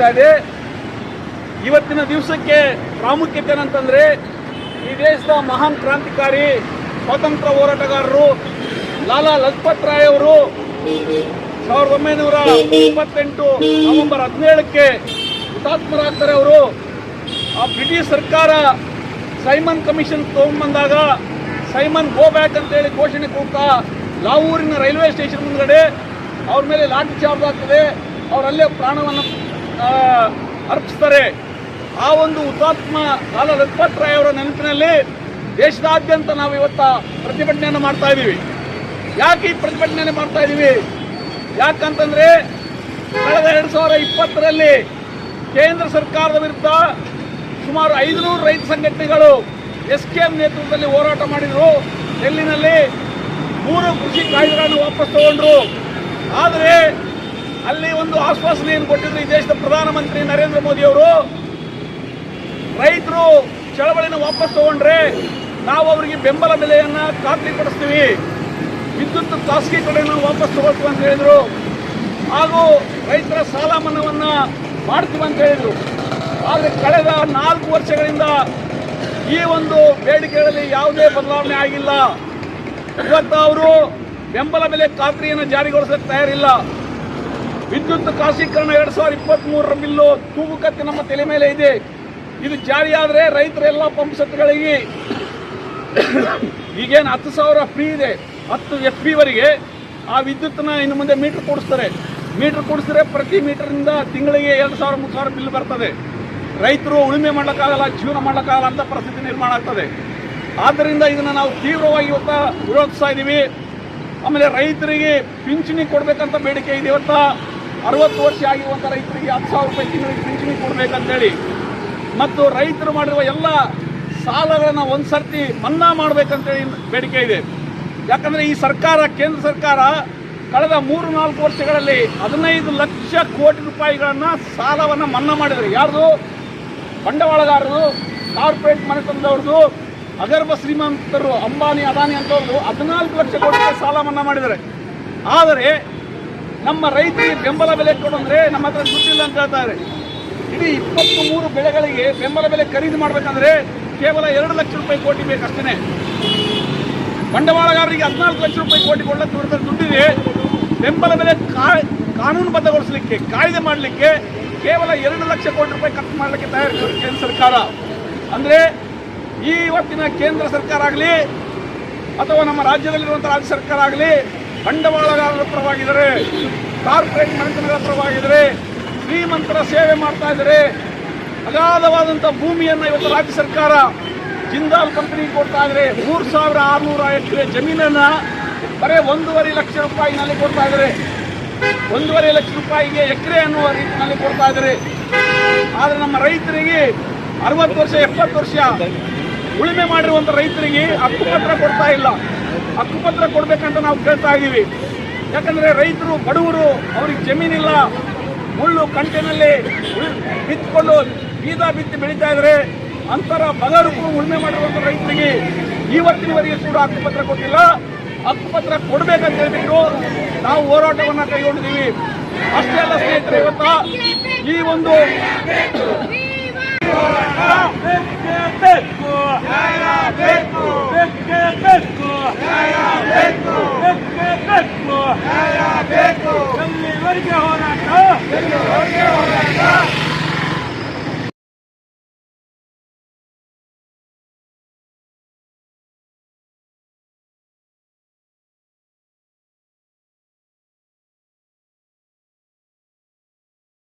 ನಡೀತಾ ಇದೆ. ಇವತ್ತಿನ ದಿವಸಕ್ಕೆ ಪ್ರಾಮುಖ್ಯತೆ ಏನಂತಂದರೆ ಈ ದೇಶದ ಮಹಾನ್ ಕ್ರಾಂತಿಕಾರಿ ಸ್ವಾತಂತ್ರ್ಯ ಹೋರಾಟಗಾರರು ಲಾಲಾ ಲಜಪತ್ ರಾಯ್ ಅವರು ಸಾವಿರದ ಒಂಬೈನೂರ ಇಪ್ಪತ್ತೆಂಟು ನವೆಂಬರ್ ಹದಿನೇಳಕ್ಕೆ ಹುತಾತ್ಮರಾಗ್ತಾರೆ ಅವರು. ಆ ಬ್ರಿಟಿಷ್ ಸರ್ಕಾರ ಸೈಮನ್ ಕಮಿಷನ್ ತಗೊಂಡ್ಬಂದಾಗ ಸೈಮನ್ ಗೋ ಬ್ಯಾಕ್ ಅಂತೇಳಿ ಘೋಷಣೆ ಕೊಡ್ತಾ ಲಾವೂರಿನ ರೈಲ್ವೆ ಸ್ಟೇಷನ್ ಮುಂದ್ಗಡೆ ಅವ್ರ ಮೇಲೆ ಲಾಠಿ ಚಾರ್ಜ್ ಆಗ್ತದೆ ಅವರಲ್ಲೇ ಪ್ರಾಣವನ್ನು ಅರ್ಪಿಸ್ತಾರೆ. ಆ ಒಂದು ಹುತಾತ್ಮ ಲಾಲ ಲಜಪತ್ ರಾಯ್ ಅವರ ನೆನಪಿನಲ್ಲಿ ದೇಶದಾದ್ಯಂತ ನಾವು ಇವತ್ತ ಪ್ರತಿಭಟನೆಯನ್ನು ಮಾಡ್ತಾ ಇದ್ದೀವಿ. ಯಾಕೆ ಈ ಪ್ರತಿಭಟನೆಯನ್ನು ಮಾಡ್ತಾ ಇದ್ದೀವಿ? ಯಾಕಂತಂದ್ರೆ ಕಳೆದ ಎರಡು ಸಾವಿರ ಇಪ್ಪತ್ತರಲ್ಲಿ ಕೇಂದ್ರ ಸರ್ಕಾರದ ವಿರುದ್ಧ ಸುಮಾರು ಐದುನೂರು ರೈತ ಸಂಘಟನೆಗಳು ಎಸ್ ಕೆ ಎಂ ನೇತೃತ್ವದಲ್ಲಿ ಹೋರಾಟ ಮಾಡಿದರು. ಡೆಲ್ಲಿನಲ್ಲಿ ಮೂರು ಕೃಷಿ ಕಾಯ್ದೆಗಳನ್ನು ವಾಪಸ್ ತಗೊಂಡ್ರು. ಆದರೆ ಅಲ್ಲಿ ಒಂದು ಆಶ್ವಾಸನೆಯನ್ನು ಕೊಟ್ಟಿದ್ರು ಈ ದೇಶದ ಪ್ರಧಾನಮಂತ್ರಿ ನರೇಂದ್ರ ಮೋದಿ ಅವರು. ರೈತರು ಚಳವಳಿನ ವಾಪಸ್ ತಗೊಂಡ್ರೆ ನಾವು ಅವರಿಗೆ ಬೆಂಬಲ ಬೆಲೆಯನ್ನು ಖಾತ್ರಿ ಕೊಡಿಸ್ತೀವಿ. ವಿದ್ಯುತ್ ಖಾಸಗೀಕರಣ ವಾಪಸ್ ತಗೊಳ್ತೀವಿ ಅಂತ ಹೇಳಿದ್ರು. ಹಾಗೂ ರೈತರ ಸಾಲ ಮನ್ನಾವನ್ನು ಮಾಡ್ತೀವಿ ಅಂತ ಹೇಳಿದ್ರು. ಆದರೆ ಕಳೆದ ನಾಲ್ಕು ವರ್ಷಗಳಿಂದ ಈ ಒಂದು ಬೇಡಿಕೆಗಳಲ್ಲಿ ಯಾವುದೇ ಬದಲಾವಣೆ ಆಗಿಲ್ಲ. ಇವತ್ತು ಅವರು ಬೆಂಬಲ ಬೆಲೆ ಖಾತ್ರಿಯನ್ನು ಜಾರಿಗೊಳಿಸಕ್ಕೆ ತಯಾರಿಲ್ಲ. ವಿದ್ಯುತ್ ಖಾಸೀಕರಣ ಎರಡು ಸಾವಿರದ ಇಪ್ಪತ್ತ್ ಮೂರರ ಬಿಲ್ಲು ತೂಗುಕತ್ತಿ ನಮ್ಮ ತಲೆ ಮೇಲೆ ಇದೆ. ಇದು ಜಾರಿಯಾದರೆ ರೈತರೆಲ್ಲ ಪಂಪ್ ಸೆಟ್ಗಳಿಗೆ ಈಗೇನು ಹತ್ತು ಸಾವಿರ ಫ್ರೀ ಇದೆ. ಹತ್ತು ಎಫ್ ವರೆಗೆ ಆ ವಿದ್ಯುತ್ನ ಇನ್ನು ಮುಂದೆ ಮೀಟರ್ ಕೊಡಿಸ್ತಾರೆ. ಮೀಟರ್ ಕೊಡಿಸಿದ್ರೆ ಪ್ರತಿ ಮೀಟರ್ನಿಂದ ತಿಂಗಳಿಗೆ ಎರಡು ಸಾವಿರ, ಮೂರು ಸಾವಿರ ಬಿಲ್ ಬರ್ತದೆ. ರೈತರು ಉಳುಮೆ ಮಾಡೋಕ್ಕಾಗಲ್ಲ ಜೀವನ ಮಾಡೋಕ್ಕಾಗಲ್ಲ ಅಂತ ಪರಿಸ್ಥಿತಿ ನಿರ್ಮಾಣ ಆಗ್ತದೆ. ಆದ್ದರಿಂದ ಇದನ್ನು ನಾವು ತೀವ್ರವಾಗಿ ಇವತ್ತ ವಿರೋಧಿಸ್ತಾ ಇದ್ದೀವಿ ಆಮೇಲೆ ರೈತರಿಗೆ ಪಿಂಚಣಿ ಕೊಡಬೇಕಂತ ಬೇಡಿಕೆ ಇದೆ ಇವತ್ತ? ಅರವತ್ತು ವರ್ಷ ಆಗಿರುವಂಥ ರೈತರಿಗೆ ಹತ್ತು ಸಾವಿರ ರೂಪಾಯಿ ತಿಂಗಳಿಗೆ ಪಿಂಚಣಿ ಕೊಡಬೇಕಂತೇಳಿ ಮತ್ತು ರೈತರು ಮಾಡಿರುವ ಎಲ್ಲ ಸಾಲಗಳನ್ನು ಒಂದು ಸರ್ತಿ ಮನ್ನಾ ಮಾಡಬೇಕಂತೇಳಿ ಬೇಡಿಕೆ ಇದೆ. ಯಾಕಂದರೆ ಈ ಸರ್ಕಾರ, ಕೇಂದ್ರ ಸರ್ಕಾರ ಕಳೆದ ಮೂರು ನಾಲ್ಕು ವರ್ಷಗಳಲ್ಲಿ ಹದಿನೈದು ಲಕ್ಷ ಕೋಟಿ ರೂಪಾಯಿಗಳನ್ನು ಸಾಲವನ್ನು ಮನ್ನಾ ಮಾಡಿದ್ದಾರೆ ಯಾರ್ದು? ಬಂಡವಾಳಗಾರರು, ಕಾರ್ಪೊರೇಟ್ ಮನೆತನದವ್ರದ್ದು ಅಗರ್ಭ ಶ್ರೀಮಂತರು, ಅಂಬಾನಿ, ಅದಾನಿ ಅಂತವ್ರದ್ದು ಹದಿನಾಲ್ಕು ಲಕ್ಷ ಕೋಟಿ ಸಾಲ ಮನ್ನಾ ಮಾಡಿದ್ದಾರೆ. ಆದರೆ ನಮ್ಮ ರೈತರಿಗೆ ಬೆಂಬಲ ಬೆಲೆ ಕೊಡಂದ್ರೆ ನಮ್ಮ ಹತ್ರ ದುಡ್ಡಿಲ್ಲ ಅಂತ ಹೇಳ್ತಾರೆ. ಇಡೀ ಇಪ್ಪತ್ತು ಮೂರು ಬೆಳೆಗಳಿಗೆ ಬೆಂಬಲ ಬೆಲೆ ಖರೀದಿ ಮಾಡಬೇಕಂದ್ರೆ ಕೇವಲ ಎರಡು ಲಕ್ಷ ರೂಪಾಯಿ ಕೋಟಿ ಬೇಕಷ್ಟೇ ಬಂಡವಾಳಗಾರರಿಗೆ ಹದಿನಾಲ್ಕು ಲಕ್ಷ ರೂಪಾಯಿ ಕೋಟಿ ಕೊಡಲಿಕ್ಕೆ ದುಡ್ಡು ದುಡ್ಡಿದೆ. ಬೆಂಬಲ ಬೆಲೆ ಕಾನೂನುಬದ್ಧಗೊಳಿಸಲಿಕ್ಕೆ, ಕಾಯ್ದೆ ಮಾಡಲಿಕ್ಕೆ ಕೇವಲ ಎರಡು ಲಕ್ಷ ಕೋಟಿ ರೂಪಾಯಿ ಖರ್ಚು ಮಾಡಲಿಕ್ಕೆ ತಯಾರಿಸಿದ್ರು ಕೇಂದ್ರ ಸರ್ಕಾರ. ಅಂದರೆ ಈ ಇವತ್ತಿನ ಕೇಂದ್ರ ಸರ್ಕಾರ ಆಗಲಿ ಅಥವಾ ನಮ್ಮ ರಾಜ್ಯದಲ್ಲಿರುವಂಥ ರಾಜ್ಯ ಸರ್ಕಾರ ಆಗಲಿ ಬಂಡವಾಳಗಾರರ ಪರವಾಗಿದ್ದಾರೆ, ಕಾರ್ಪೊರೇಟ್ ಮನೆತನಗಳ ಪರವಾಗಿದ್ದಾರೆ, ಶ್ರೀಮಂತರ ಸೇವೆ ಮಾಡ್ತಾ ಇದ್ದಾರೆ, ಅಗಾಧವಾದಂಥ ಭೂಮಿಯನ್ನು ಇವತ್ತು ರಾಜ್ಯ ಸರ್ಕಾರ ಜಿಂದಾಲ್ ಕಂಪನಿಗೆ ಕೊಡ್ತಾ ಇದ್ದಾರೆ ಮೂರು ಸಾವಿರ ಆರುನೂರ ಎಕರೆ ಜಮೀನನ್ನು ಬರೀ ಒಂದೂವರೆ ಲಕ್ಷ ರೂಪಾಯಿನಲ್ಲಿ ಕೊಡ್ತಾ ಇದ್ದಾರೆ. ಒಂದೂವರೆ ಲಕ್ಷ ರೂಪಾಯಿಗೆ ಎಕರೆ ಅನ್ನುವ ರೀತಿಯಲ್ಲಿ ಕೊಡ್ತಾ ಇದ್ದಾರೆ. ಆದರೆ ನಮ್ಮ ರೈತರಿಗೆ ಅರವತ್ತು ವರ್ಷ, ಎಪ್ಪತ್ತು ವರ್ಷ ಉಳುಮೆ ಮಾಡಿರುವಂಥ ರೈತರಿಗೆ ಹಕ್ಕುಪತ್ರ ಕೊಡ್ತಾ ಇಲ್ಲ. ಹಕ್ಕುಪತ್ರ ಕೊಡಬೇಕಂತ ನಾವು ಕೇಳ್ತಾ ಇದ್ದೀವಿ ಯಾಕಂದ್ರೆ ರೈತರು ಬಡವರು ಅವ್ರಿಗೆ ಜಮೀನಿಲ್ಲ. ಮುಳ್ಳು ಕಂಟೆನಲ್ಲಿ ಬಿತ್ಕೊಂಡು ಬೀದ ಬಿತ್ತಿ ಬೆಳೀತಾ ಇದ್ದಾರೆ ಅಂತರ ಬಗರು ಉಳುಮೆ ಮಾಡಿರುವಂಥ ರೈತರಿಗೆ ಇವತ್ತಿನವರೆಗೆ ಕೂಡ ಹಕ್ಕುಪತ್ರ ಕೊಟ್ಟಿಲ್ಲ. ಹಕ್ಕುಪತ್ರ ಕೊಡ್ಬೇಕಂತ ಹೇಳ್ಬಿಟ್ಟು ನಾವು ಹೋರಾಟವನ್ನ ಕೈಗೊಂಡಿದ್ದೀವಿ. ಅಷ್ಟೇ ಅಲ್ಲ ಸ್ನೇಹಿತರೆ ಇವತ್ತ ಈ ಒಂದು